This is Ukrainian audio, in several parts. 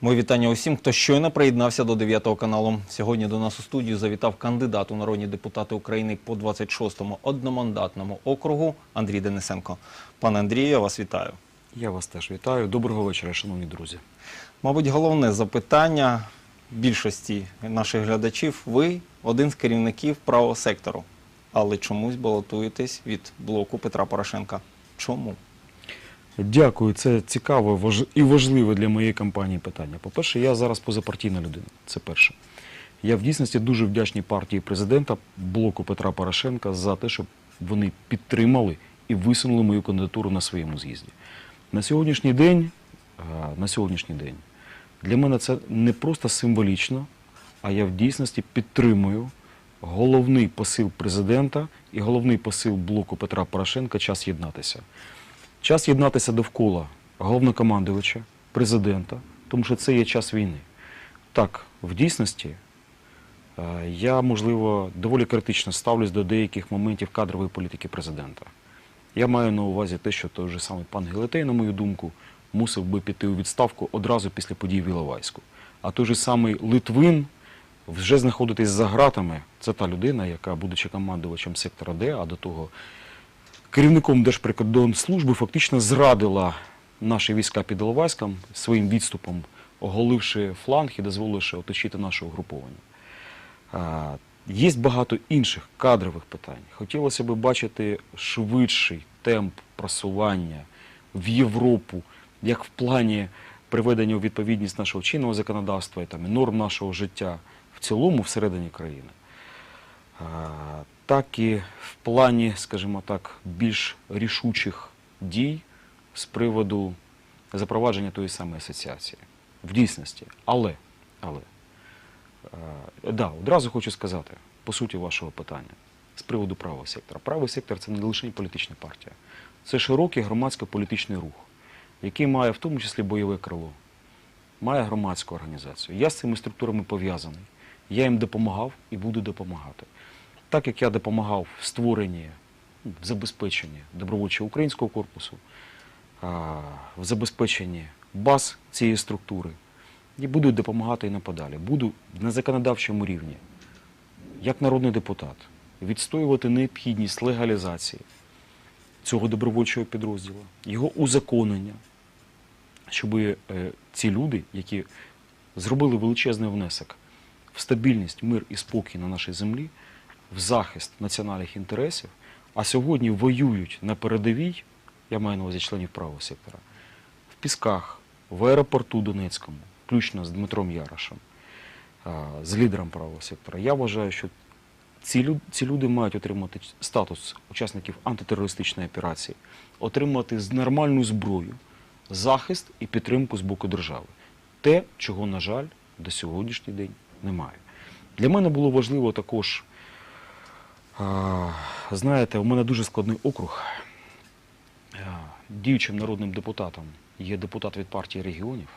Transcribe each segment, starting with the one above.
Мої вітання усім, хто щойно приєднався до 9 каналу. Сьогодні до нас у студію завітав кандидат у народні депутати України по 26-му одномандатному округу Андрій Денисенко. Пане Андрію, я вас вітаю. Я вас теж вітаю. Доброго вечора, шановні друзі. Мабуть, головне запитання більшості наших глядачів. Ви один з керівників правого сектору, але чомусь балотуєтесь від блоку Петра Порошенка. Чому? Дякую, це цікаве і важливе для моєї кампанії питання. По-перше, я зараз позапартійна людина. Це перше. Я в дійсності дуже вдячний партії президента блоку Петра Порошенка за те, щоб вони підтримали і висунули мою кандидатуру на своєму з'їзді. На сьогоднішній день, на сьогоднішній день для мене це не просто символічно, а я в дійсності підтримую головний посил президента і головний посил блоку Петра Порошенка час єднатися. Час єднатися довкола головнокомандувача, президента, тому що це є час війни. Так, в дійсності е, я, можливо, доволі критично ставлюсь до деяких моментів кадрової політики президента. Я маю на увазі те, що той же самий пан Гелетей, на мою думку, мусив би піти у відставку одразу після подій в Іловайську. А той же самий Литвин вже знаходитись за ґратами. Це та людина, яка, будучи командувачем сектора Д, а до того керівником Держприкордонслужби, фактично зрадила наші війська під Іловайськом своїм відступом, оголивши фланг і дозволивши оточити наше угруповання. Є багато інших кадрових питань. Хотілося б бачити швидший темп просування в Європу, як в плані приведення у відповідність нашого чинного законодавства і, там, і норм нашого життя в цілому всередині країни. Так і в плані, скажімо так, більш рішучих дій з приводу запровадження тої самої асоціації. В дійсності. Але, але Е, Да, одразу хочу сказати, по суті вашого питання, з приводу правого сектора. Правий сектор це не лише політична партія, це широкий громадсько-політичний рух, який має в тому числі бойове крило, має громадську організацію. Я з цими структурами пов'язаний. Я їм допомагав і буду допомагати. Так як я допомагав в створенні, ну, в забезпеченні добровольчого українського корпусу, в забезпеченні баз цієї структури, і буду допомагати і наподалі. Буду на законодавчому рівні, як народний депутат, відстоювати необхідність легалізації цього добровольчого підрозділу, його узаконення, щоб е, ці люди, які зробили величезний внесок в стабільність, мир і спокій на нашій землі, в захист національних інтересів, а сьогодні воюють на передовій, я маю на увазі членів правого сектора, в Пісках, в аеропорту Донецькому, включно з Дмитром Ярошем, з лідером правого сектора. Я вважаю, що ці люди, ці люди мають отримати статус учасників антитерористичної операції, отримати нормальну зброю, захист і підтримку з боку держави. Те, чого, на жаль, до сьогоднішній день немає. Для мене було важливо також, знаєте, у мене дуже складний округ. А, Діючим народним депутатом є депутат від партії регіонів,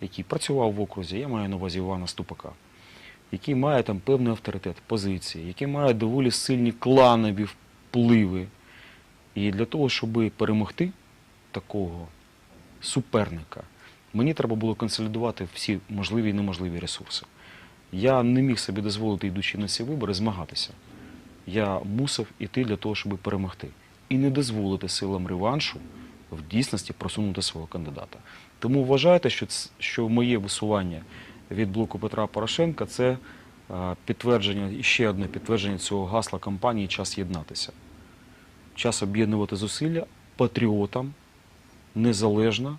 який працював в окрузі, я маю на увазі Івана Ступака, який має там певний авторитет, позиції, який має доволі сильні кланові впливи. І для того, щоб перемогти такого суперника, мені треба було консолідувати всі можливі і неможливі ресурси. Я не міг собі дозволити, йдучи на ці вибори, змагатися. Я мусив іти для того, щоб перемогти. І не дозволити силам реваншу в дійсності просунути свого кандидата. Тому вважайте, що, що моє висування від блоку Петра Порошенка це а, підтвердження, ще одне підтвердження цього гасла кампанії Час єднатися. Час об'єднувати зусилля патріотам незалежно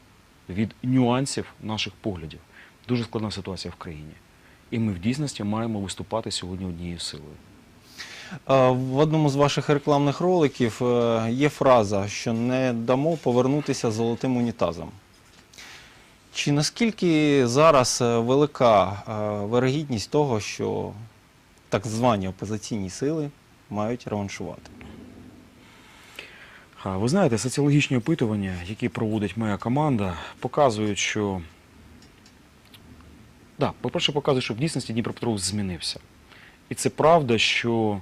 від нюансів наших поглядів. Дуже складна ситуація в країні. І ми в дійсності маємо виступати сьогодні однією силою. Е, В одному з ваших рекламних роликів е, є фраза, що не дамо повернутися золотим унітазом. Чи наскільки зараз е, велика вирогідність того, що так звані опозиційні сили мають реваншувати? Ви знаєте, соціологічні опитування, які проводить моя команда, показують, що да, по-перше, показують, що в дійсності Дніпропетровськ змінився. І це правда, що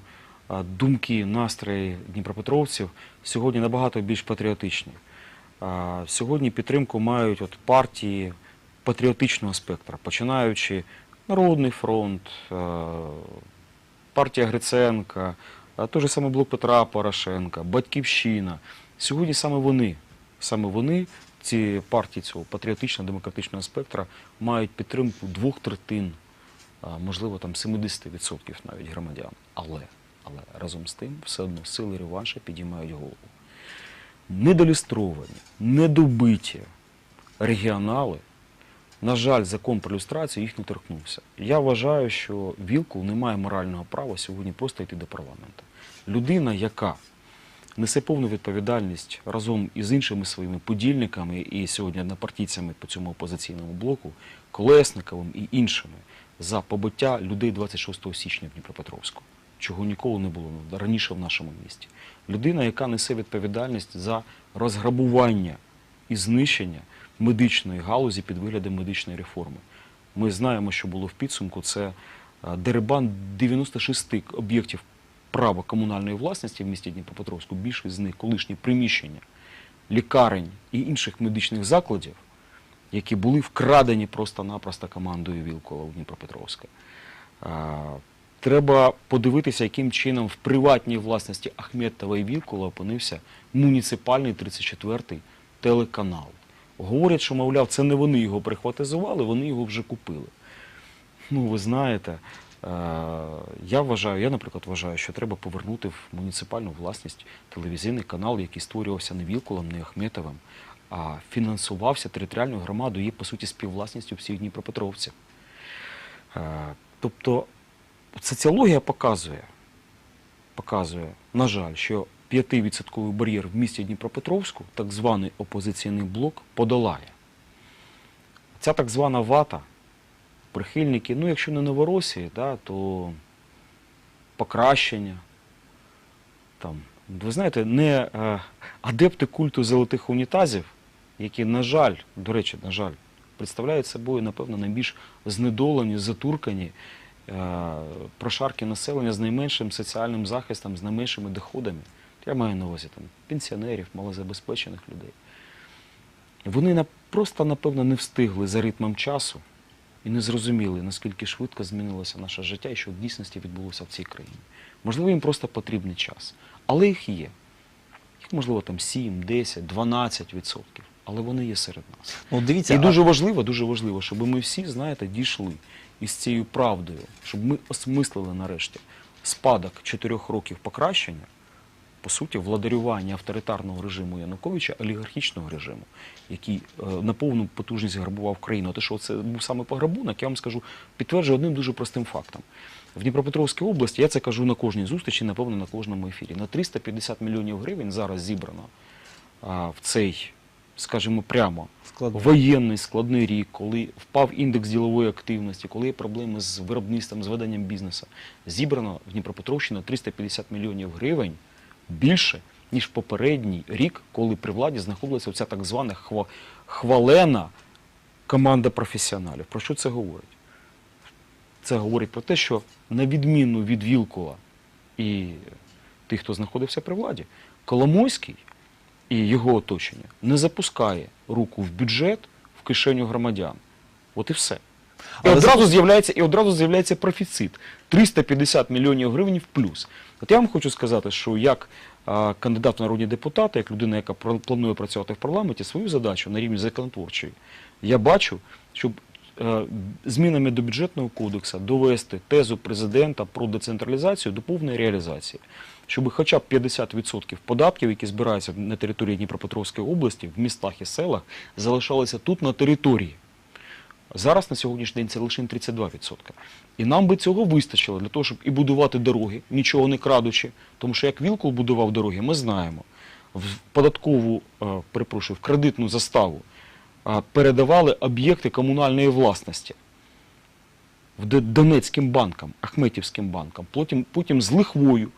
думки, настрої дніпропетровців сьогодні набагато більш патріотичні. Сьогодні підтримку мають от партії патріотичного спектра, починаючи Народний фронт, партія Гриценка, той же саме блок Петра Порошенка, Батьківщина. Сьогодні саме вони, саме вони, ці партії цього патріотично-демократичного спектра, мають підтримку двох третин, можливо, там 70% навіть громадян. Але, але разом з тим все одно сили реванша підіймають голову. Недолюстровані, недобиті регіонали, на жаль, закон про люстрацію їх не торкнувся. Я вважаю, що Вілкул не має морального права сьогодні просто йти до парламенту. Людина, яка несе повну відповідальність разом із іншими своїми подільниками і сьогодні однопартійцями по цьому опозиційному блоку, Колесниковим і іншими за побиття людей 26 січня в Дніпропетровську, чого ніколи не було раніше в нашому місті. Людина, яка несе відповідальність за розграбування і знищення медичної галузі під виглядом медичної реформи. Ми знаємо, що було в підсумку. Це е, дерибан 96 об'єктів права комунальної власності в місті Дніпропетровську, більшість з них колишні приміщення лікарень і інших медичних закладів, які були вкрадені просто-напросто командою Вілкова у Дніпропетровська. Треба подивитися, яким чином в приватній власності Ахметова і Вілкула опинився муніципальний 34-й телеканал. Говорять, що, мовляв, це не вони його прихватизували, вони його вже купили. Ну, ви знаєте, я вважаю, я, наприклад, вважаю, що треба повернути в муніципальну власність телевізійний канал, який створювався не Вілкулом, не Ахметовим, а фінансувався територіальною громадою, є, по суті, співвласністю всіх дніпропетровців. Е, Тобто соціологія показує, показує, на жаль, що 5% бар'єр в місті Дніпропетровську, так званий опозиційний блок, подолає. Ця так звана вата, прихильники, ну якщо не Новоросії, да, то покращення. Там, ви знаєте, не е, адепти культу золотих унітазів, які, на жаль, до речі, на жаль, представляють собою, напевно, найбільш знедолені, затуркані е, прошарки населення з найменшим соціальним захистом, з найменшими доходами. Я маю на увазі там, пенсіонерів, малозабезпечених людей. Вони просто, напевно, не встигли за ритмом часу і не зрозуміли, наскільки швидко змінилося наше життя і що в дійсності відбулося в цій країні. Можливо, їм просто потрібний час. Але їх є. Їх, можливо, там 7, 10, 12 відсотків. Але вони є серед нас. Ну, дивіться, І дуже важливо, дуже важливо, щоб ми всі, знаєте, дійшли із цією правдою, щоб ми осмислили нарешті спадок чотирьох років покращення, по суті, владарювання авторитарного режиму Януковича, олігархічного режиму, який е, на повну потужність грабував країну. А те, що це був саме пограбунок, я вам скажу, підтверджую одним дуже простим фактом. В Дніпропетровській області, я це кажу на кожній зустрічі, напевно, на кожному ефірі. На 350 мільйонів гривень зараз зібрано а, в цей, скажімо прямо, Складно. воєнний складний рік, коли впав індекс ділової активності, коли є проблеми з виробництвом, з веденням бізнесу, зібрано в Дніпропетровщині 350 мільйонів гривень більше, ніж попередній рік, коли при владі знаходилася оця так звана хвалена команда професіоналів. Про що це говорить? Це говорить про те, що на відміну від Вілкула і тих, хто знаходився при владі, Коломойський і його оточення не запускає руку в бюджет, в кишеню громадян. От і все. І Але одразу з'являється, і одразу з'являється профіцит 350 мільйонів гривень в плюс. От я вам хочу сказати, що як а, кандидат в народні депутати, як людина, яка планує працювати в парламенті, свою задачу на рівні законотворчої, я бачу, щоб е, змінами до бюджетного кодексу довести тезу президента про децентралізацію до повної реалізації. Щоб хоча б 50% податків, які збираються на території Дніпропетровської області, в містах і селах, залишалися тут на території. Зараз на сьогоднішній день це лише 32%. І нам би цього вистачило для того, щоб і будувати дороги, нічого не крадучи. Тому що як Вілкул будував дороги, ми знаємо. В податкову, е, перепрошую, в кредитну заставу е, передавали об'єкти комунальної власності Донецьким банкам, Ахметівським банкам. Потім, потім з лихвою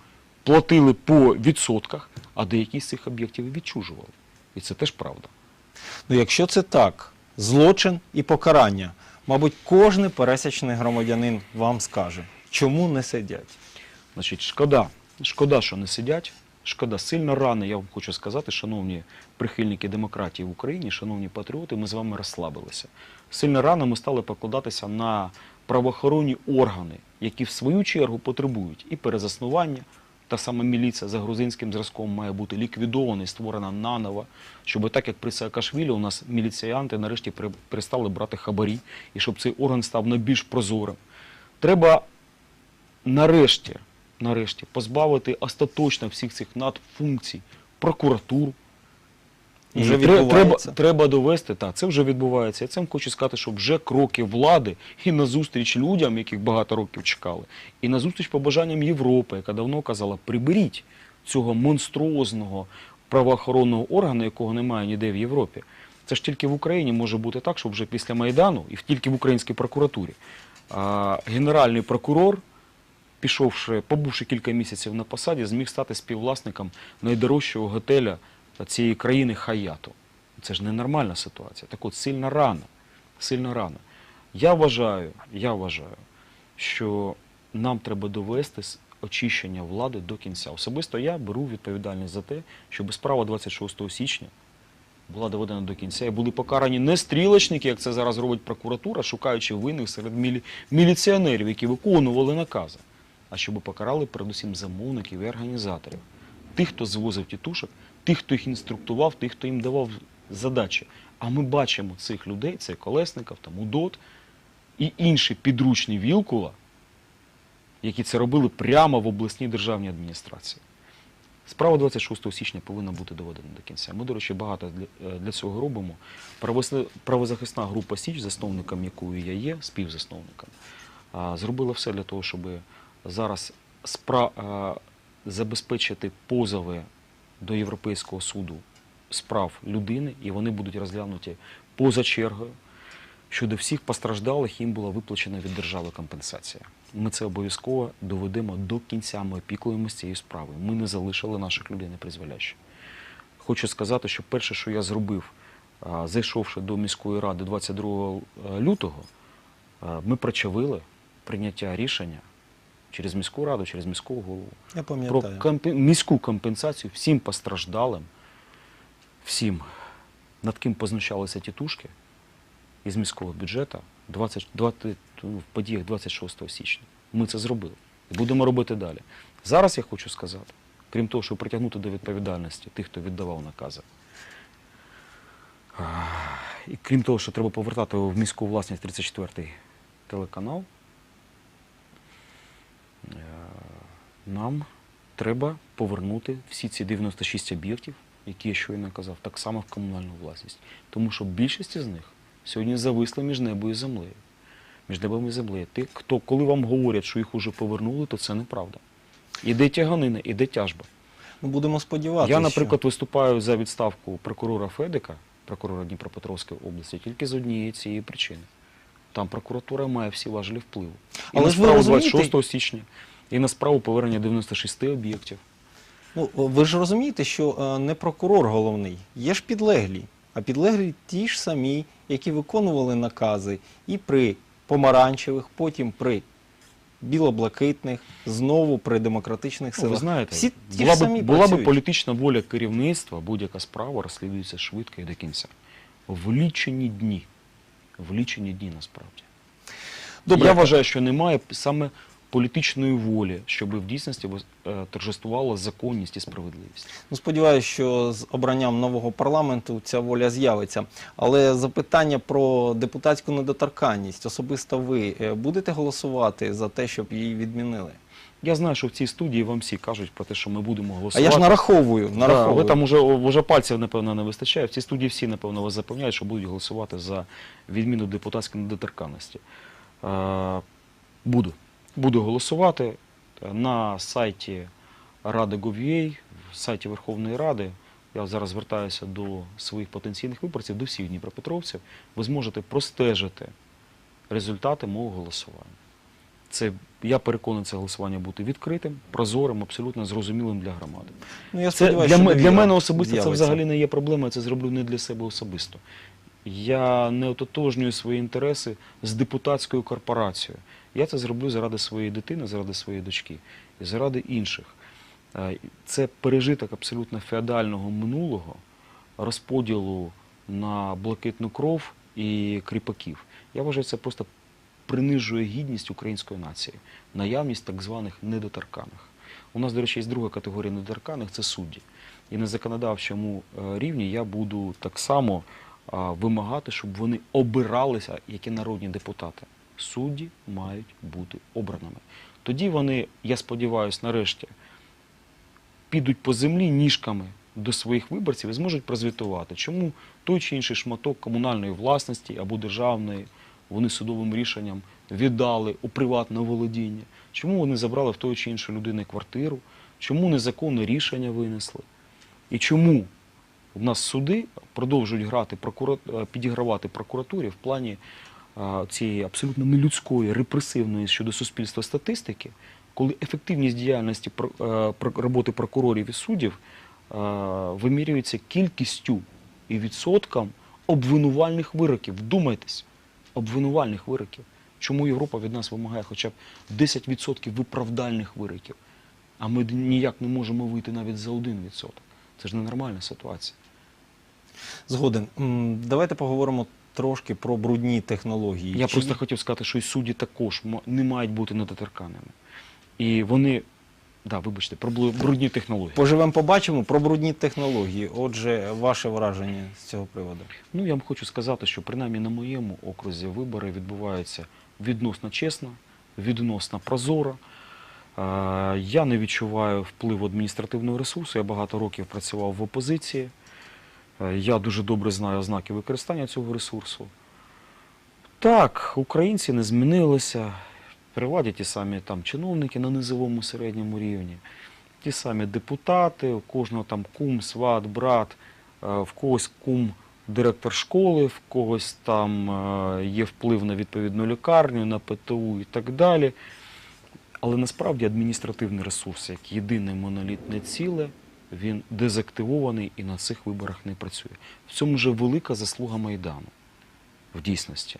платили по відсотках, а деякі з цих об'єктів відчужували. І це теж правда. Ну, якщо це так, злочин і покарання, мабуть, кожен пересічний громадянин вам скаже, чому не сидять. Значить, шкода, шкода, що не сидять. Шкода, сильно рано, я вам хочу сказати, шановні прихильники демократії в Україні, шановні патріоти, ми з вами розслабилися. Сильно рано ми стали покладатися на правоохоронні органи, які в свою чергу потребують і перезаснування. Та сама міліція за грузинським зразком має бути ліквідована і створена наново, щоб так як при Саакашвілі у нас міліціянти нарешті перестали брати хабарі, і щоб цей орган став найбільш прозорим. Треба нарешті, нарешті позбавити остаточно всіх цих надфункцій прокуратур. І Вже тре- треба, відбувається. треба довести, так, це вже відбувається. Я цим хочу сказати, що вже кроки влади і назустріч людям, яких багато років чекали, і назустріч побажанням Європи, яка давно казала, приберіть цього монструозного правоохоронного органу, якого немає ніде в Європі. Це ж тільки в Україні може бути так, що вже після Майдану, і тільки в українській прокуратурі, а, генеральний прокурор, пішовши, побувши кілька місяців на посаді, зміг стати співвласником найдорожчого готеля цієї країни Хаяту. Це ж ненормальна ситуація. Так от сильно рано. Сильно рано. Я вважаю, я вважаю, що нам треба довести очищення влади до кінця. Особисто я беру відповідальність за те, щоб справа 26 січня була доведена до кінця і були покарані не стрілочники, як це зараз робить прокуратура, шукаючи винних серед мілі... міліціонерів, які виконували накази, а щоб покарали передусім замовників і організаторів, тих, хто звозив тітушок, тих, хто їх інструктував, тих, хто їм давав задачі. А ми бачимо цих людей, це Колесников, там, Удот і інші підручні Вілкула, які це робили прямо в обласній державній адміністрації. Справа 26 січня повинна бути доведена до кінця. Ми, до речі, багато для, е, цього робимо. Правозахисна- група Січ, засновником якої я є, співзасновником, зробила все для того, щоб зараз забезпечити позови до Європейського суду з прав людини, і вони будуть розглянуті поза чергою. Щодо всіх постраждалих їм була виплачена від держави компенсація. Ми це обов'язково доведемо до кінця. Ми опікуємося цією справою. Ми не залишили наших людей непризволяще. Хочу сказати, що перше, що я зробив, зайшовши до міської ради 22 лютого, ми причавили прийняття рішення через міську раду, через міського голову Я про пам'ятаю. міську компенсацію всім постраждалим, всім, над ким познущалися тітушки із міського бюджету 20, 20, ну, в подіях 26 січня. Ми це зробили. І будемо робити далі. Зараз я хочу сказати, крім того, щоб притягнути до відповідальності тих, хто віддавав накази. І крім того, що треба повертати в міську власність 34-й телеканал, нам треба повернути всі ці 96 об'єктів, які я щойно казав, так само в комунальну власність. Тому що більшість з них сьогодні зависли між небом і землею. Між небом і землею. Ти, хто, коли вам говорять, що їх уже повернули, то це неправда. Іде тяганина, іде тяжба. Ну, будемо сподіватися. Я, наприклад, виступаю за відставку прокурора Федика, прокурора Дніпропетровської області, тільки з однієї цієї причини. Там прокуратура має всі важелі впливу. І Але на ж ви справу розумієте- 26 січня, і на справу повернення 96 об'єктів. Ну, ви ж розумієте, що е, не прокурор головний, є ж підлеглі. А підлеглі ті ж самі, які виконували накази і при помаранчевих, потім при білоблакитних, знову при демократичних Ну, силах. ви знаєте, Всі ті була, ж би, була би працюють. політична воля керівництва, будь-яка справа розслідується швидко і до кінця. В лічені дні. В лічені дні насправді. Добре. Я вважаю, що немає саме політичної волі, щоб в дійсності е, торжествувала законність і справедливість. Ну, сподіваюся, що з обранням нового парламенту ця воля з'явиться. Але запитання про депутатську недоторканність. Особисто ви е, будете голосувати за те, щоб її відмінили? Я знаю, що в цій студії вам всі кажуть про те, що ми будемо А голосувати. я ж нараховую. Да, нараховую. ви там уже, вже пальців, напевно, не вистачає. В цій студії всі, напевно, вас запевняють, що будуть голосувати за відміну депутатської недоторканності. Е, буду. Буду голосувати на сайті Ради Gov.ua, в сайті Верховної Ради. Я зараз звертаюся до своїх потенційних виборців, до всіх дніпропетровців. Ви зможете простежити результати мого голосування. Це, я переконаний, це голосування бути відкритим, прозорим, абсолютно зрозумілим для громади. Ну, я Це для, що для мене особисто це взагалі не є проблема, я це зроблю не для себе особисто. Я не ототожнюю свої інтереси з депутатською корпорацією. Я це зроблю заради своєї дитини, заради своєї дочки і заради інших. Е, Це пережиток абсолютно феодального минулого, розподілу на блакитну кров і кріпаків. Я вважаю, це просто принижує гідність української нації, наявність так званих недоторканих. У нас, до речі, є друга категорія недоторканих це судді. І на законодавчому е, рівні я буду так само вимагати, щоб вони обиралися як і народні депутати. Судді мають бути обраними. Тоді вони, я сподіваюся, нарешті підуть по землі ніжками до своїх виборців і зможуть прозвітувати, чому той чи інший шматок комунальної власності або державної вони судовим рішенням віддали у приватне володіння, чому вони забрали в тої чи іншої людини квартиру, чому незаконне рішення винесли. І чому у нас суди продовжують грати е, підігравати прокуратурі в плані цієї абсолютно нелюдської, репресивної щодо суспільства статистики, коли ефективність діяльності е, роботи прокурорів і суддів е, вимірюється кількістю і відсотком обвинувальних вироків. Вдумайтесь, обвинувальних вироків. Чому Європа від нас вимагає хоча б 10% виправдальних вироків, а ми ніяк не можемо вийти навіть за 1%. Це ж ненормальна ситуація. Згоден. Давайте поговоримо трошки про брудні технології. Я Чи просто хотів сказати, що і судді також не мають бути недоторканими. І вони, да, вибачте, про блу- брудні технології. Поживемо, побачимо про брудні технології. Отже, ваше враження з цього приводу. Ну, я вам хочу сказати, що принаймні на моєму окрузі вибори відбуваються відносно чесно, відносно прозоро. Е, Я не відчуваю впливу адміністративного ресурсу. Я багато років працював в опозиції. Е, Я дуже добре знаю ознаки використання цього ресурсу. Так, українці не змінилися. При ті самі там чиновники на низовому середньому рівні, ті самі депутати, у кожного там кум, сват, брат, е, в когось кум директор школи, в когось там е, є вплив на відповідну лікарню, на ПТУ і так далі. Але насправді адміністративний ресурс, як єдине монолітне ціле, він дезактивований і на цих виборах не працює. В цьому вже велика заслуга Майдану в дійсності.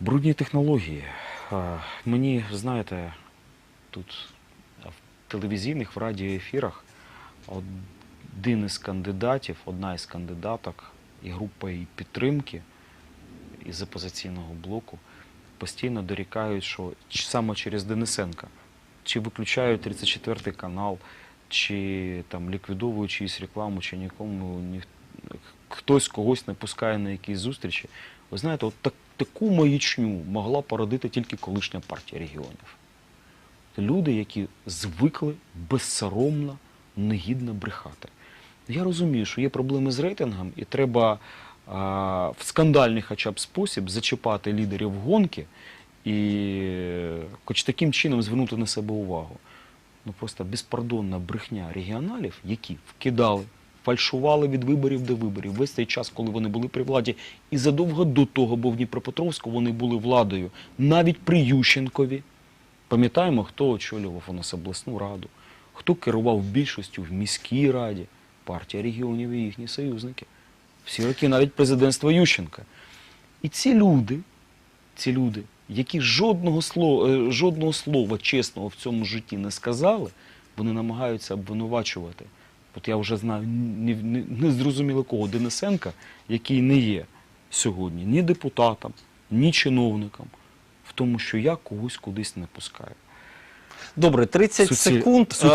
Брудні технології. Мені, знаєте, тут в телевізійних, в радіоефірах один із кандидатів, одна із кандидаток і група її підтримки із опозиційного блоку постійно дорікають, що саме через Денисенка чи виключають 34 канал, чи там ліквідовують чиюсь рекламу, чи нікому ні, хтось когось не пускає на якісь зустрічі. Ви знаєте, от так, таку маячню могла породити тільки колишня партія регіонів. Люди, які звикли безсоромно, негідно брехати. Я розумію, що є проблеми з рейтингом, і треба а, в скандальний хоча б спосіб зачіпати лідерів гонки і хоч таким чином звернути на себе увагу. Ну просто безпардонна брехня регіоналів, які вкидали, фальшували від виборів до виборів весь цей час, коли вони були при владі, і задовго до того, бо в Дніпропетровську вони були владою навіть при Ющенкові. Пам'ятаємо, хто очолював у нас обласну раду, хто керував більшістю в міській раді, партія регіонів і їхні союзники. Всі роки навіть президентство Ющенка. І ці люди, ці люди, які жодного слова, е, жодного слова чесного в цьому житті не сказали, вони намагаються обвинувачувати. От я вже знаю не, не, не зрозуміло кого Денисенка, який не є сьогодні ні депутатом, ні чиновником, в тому, що я когось кудись не пускаю. Добре, 30 Суціль- секунд. Е,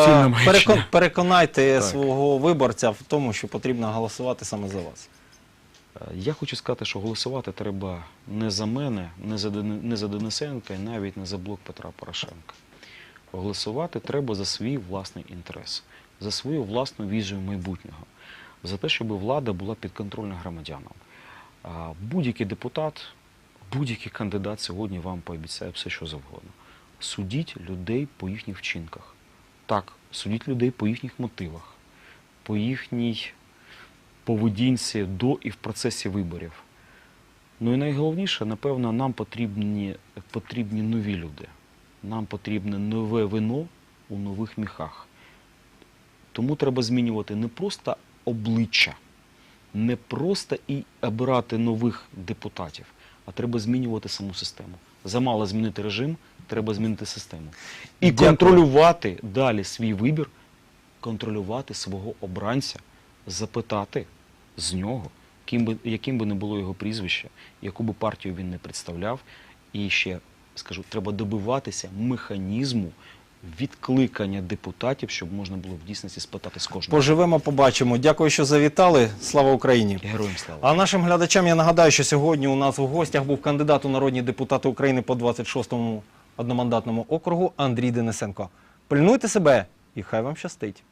перекон- переконайте Так. свого виборця в тому, що потрібно голосувати саме за вас. Е, Я хочу сказати, що голосувати треба не за мене, не за, не за Денисенка і навіть не за блок Петра Порошенка. Голосувати треба за свій власний інтерес, за свою власну візію майбутнього, за те, щоб влада була підконтрольна громадянам. Будь-який депутат, будь-який кандидат сьогодні вам пообіцяє все, що завгодно. Судіть людей по їхніх вчинках. Так, судіть людей по їхніх мотивах, по їхній поведінці до і в процесі виборів. Ну і найголовніше, напевно, нам потрібні, потрібні нові люди. Нам потрібне нове вино у нових міхах. Тому треба змінювати не просто обличчя, не просто і обирати нових депутатів, а треба змінювати саму систему. Замало змінити режим, треба змінити систему. І Дякую. контролювати далі свій вибір, контролювати свого обранця, запитати з нього, ким би, яким би не було його прізвище, яку би партію він не представляв. І ще скажу, треба добиватися механізму відкликання депутатів, щоб можна було в дійсності спитати з кожного. Поживемо, побачимо. Дякую, що завітали. Слава Україні! Героям слава. А нашим глядачам я нагадаю, що сьогодні у нас в гостях був кандидат у народні депутати України по 26-му одномандатному округу Андрій Денисенко. Пильнуйте себе і хай вам щастить.